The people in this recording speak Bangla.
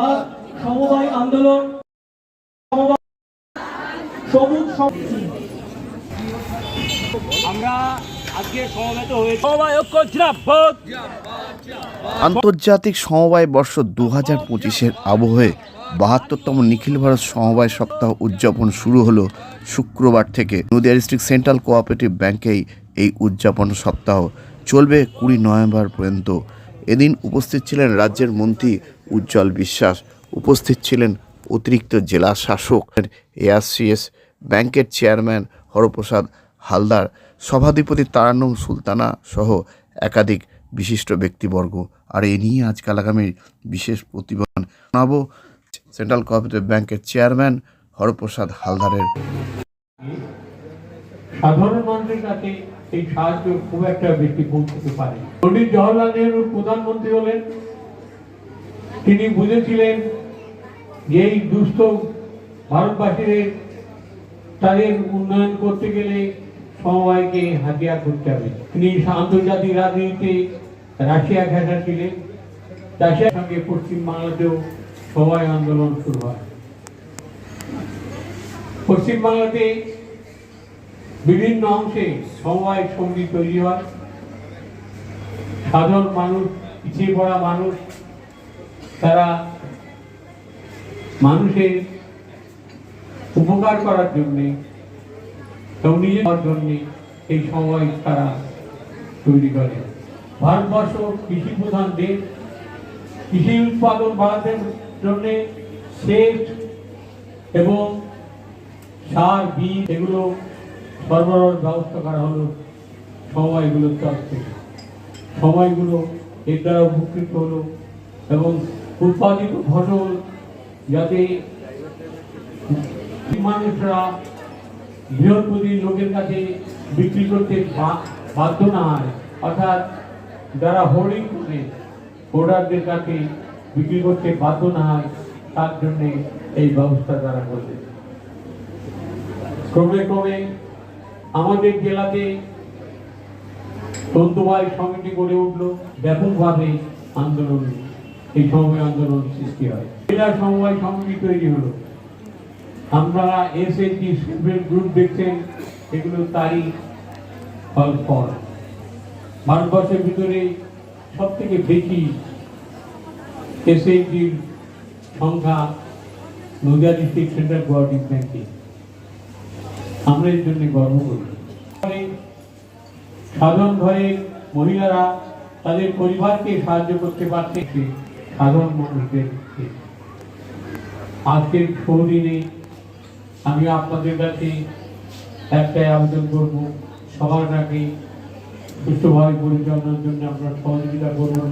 জিন্দাবাদ সমবায় আন্দোলন সবুজ আমরা আজকে সমবেত হয়েছি। সমবায় ঐক্য জিন্দাবাদ আন্তর্জাতিক সমবায় বর্ষ দু হাজার পঁচিশের আবহে বাহাত্তরতম নিখিল ভারত সমবায় সপ্তাহ উদযাপন শুরু হলো শুক্রবার থেকে। নদিয়া ডিস্ট্রিক্ট সেন্ট্রাল কোঅপারেটিভ ব্যাংকেই এই উদযাপন সপ্তাহ চলবে কুড়ি নভেম্বর পর্যন্ত। এদিন উপস্থিত ছিলেন রাজ্যের মন্ত্রী উজ্জ্বল বিশ্বাস, উপস্থিত ছিলেন অতিরিক্ত জেলা শাসক এআরসিএস ব্যাংকের চেয়ারম্যান হরপ্রসাদ হালদার, সভাধিপতি তারান্নম সুলতানা সহ একাধিক বিশিষ্ট ব্যক্তিবর্গ। আর এ নিয়ে আজকাল আগামী বিশেষ প্রতিবেদন শোনাবো সেন্ট্রাল কোঅপারেটিভ ব্যাংকের চেয়ারম্যান হরপ্রসাদ হালদারের। কাছে এই সাহায্য খুব একটা বেশি পৌঁছতে পারে পণ্ডিত জওয়াহরলাল নেহরু প্রধানমন্ত্রী হলেন। তিনি বুঝেছিলেন যে এই দুস্থ ভারতবাসীদের তাদের উন্নয়ন করতে গেলে সমবায়কে হাতিয়ার করতে হবে। তিনি আন্তর্জাতিক রাজনীতিতে রাশিয়া ঘেঁষা ছিলেন। রাশিয়ার সঙ্গে পশ্চিম বাংলাতেও সমবায় আন্দোলন শুরু হয়। পশ্চিম বাংলাতে বিভিন্ন অংশে সমবায় সঙ্গী তৈরি হয়। সাধারণ মানুষ, পিছিয়ে পড়া মানুষ, তারা মানুষের উপকার করার জন্যে এবং নিজের জন্যে এই সময় তারা তৈরি করে। ভারতবর্ষ কৃষি প্রধান দেশ। কৃষি উৎপাদন বাড়াতে জন্য সেচ এবং সার, বীজ এগুলো সরবরাহের ব্যবস্থা করা হলো সময়গুলোর তরফ থেকে। সময়গুলো এর দ্বারা উপকৃত হলো এবং উৎপাদিত ফসল যাতে মানুষরা বৃহস্পতি লোকের কাছে বিক্রি করতে বাধ্য না হয়। অর্থাৎ যারা হোর্ডিং করে হোর্ডারদের কাছে বিক্রি করতে বাধ্য না হয়, তার জন্যে এই ব্যবস্থা তারা করবে ক্রমে ক্রমে আমাদের জেলাতে তন্তুবাই সমিতি গড়ে উঠল, ব্যাপকভাবে আন্দোলন, এই সময় আন্দোলন সৃষ্টি হয়। জেলা সমবায় সমিতি তৈরি হলো। আমরা এসএইচজি সেপারেট গ্রুপ দেখছেন এগুলো তারই ফল ফল ভারতবর্ষের ভিতরে সব থেকে বেশি এসএইচজির সংখ্যা নদিয়া ডিস্ট্রিক্ট সেন্ট্রাল কোঅপারেটিভ ব্যাংকে আমরা এর জন্য গর্ব করি। সাধারণ ঘরের মহিলারা তাদের পরিবারকে সাহায্য করতে পারছে সাধারণ মানুষদের আজকের সৌদিনে আমি আপনাদের কাছে একটাই আবেদন করব, সবার আগে সুস্থভাবে পরিচালনার জন্য আমরা সহযোগিতা করবেন